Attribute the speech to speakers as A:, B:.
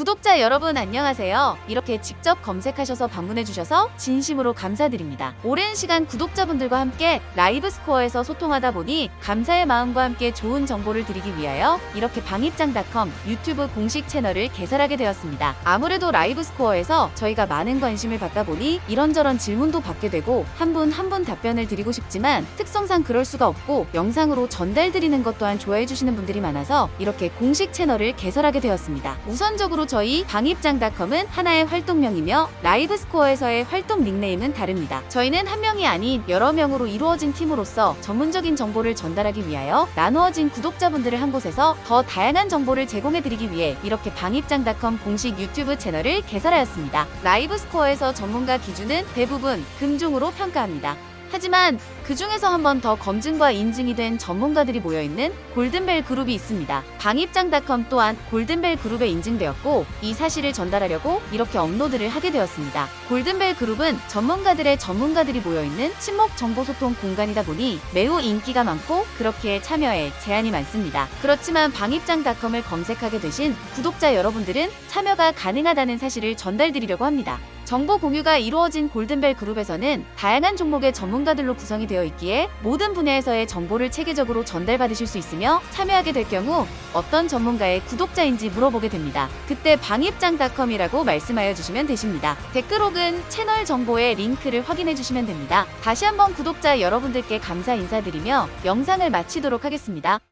A: 구독자 여러분 안녕하세요. 이렇게 직접 검색하셔서 방문해주셔서 진심으로 감사드립니다. 오랜 시간 구독자분들과 함께 라이브 스코어에서 소통하다 보니 감사의 마음과 함께 좋은 정보를 드리기 위하여 이렇게 방입장닷컴 유튜브 공식 채널을 개설하게 되었습니다. 아무래도 라이브 스코어에서 저희가 많은 관심을 받다 보니 이런저런 질문도 받게 되고 한 분 한 분 답변을 드리고 싶지만 특성상 그럴 수가 없고 영상으로 전달드리는 것 또한 좋아해주시는 분들이 많아서 이렇게 공식 채널을 개설하게 되었습니다. 우선적으로 저희 방입장닷컴은 하나의 활동명이며 라이브 스코어에서의 활동 닉네임은 다릅니다. 저희는 한 명이 아닌 여러 명으로 이루어진 팀으로서 전문적인 정보를 전달하기 위하여 나누어진 구독자분들을 한 곳에서 더 다양한 정보를 제공해드리기 위해 이렇게 방입장닷컴 공식 유튜브 채널을 개설하였습니다. 라이브 스코어에서 전문가 기준은 대부분 금중으로 평가합니다. 하지만 그 중에서 한 번 더 검증과 인증이 된 전문가들이 모여있는 골든벨 그룹이 있습니다. 방입장닷컴 또한 골든벨 그룹에 인증되었고 이 사실을 전달하려고 이렇게 업로드를 하게 되었습니다. 골든벨 그룹은 전문가들의 전문가들이 모여있는 친목 정보소통 공간이다 보니 매우 인기가 많고 그렇게 참여에 제한이 많습니다. 그렇지만 방입장닷컴을 검색하게 되신 구독자 여러분들은 참여가 가능하다는 사실을 전달드리려고 합니다. 정보 공유가 이루어진 골든벨 그룹에서는 다양한 종목의 전문가들로 구성이 되어 있기에 모든 분야에서의 정보를 체계적으로 전달받으실 수 있으며 참여하게 될 경우 어떤 전문가의 구독자인지 물어보게 됩니다. 그때 방입장닷컴이라고 말씀하여 주시면 되십니다. 댓글 혹은 채널 정보의 링크를 확인해 주시면 됩니다. 다시 한번 구독자 여러분들께 감사 인사드리며 영상을 마치도록 하겠습니다.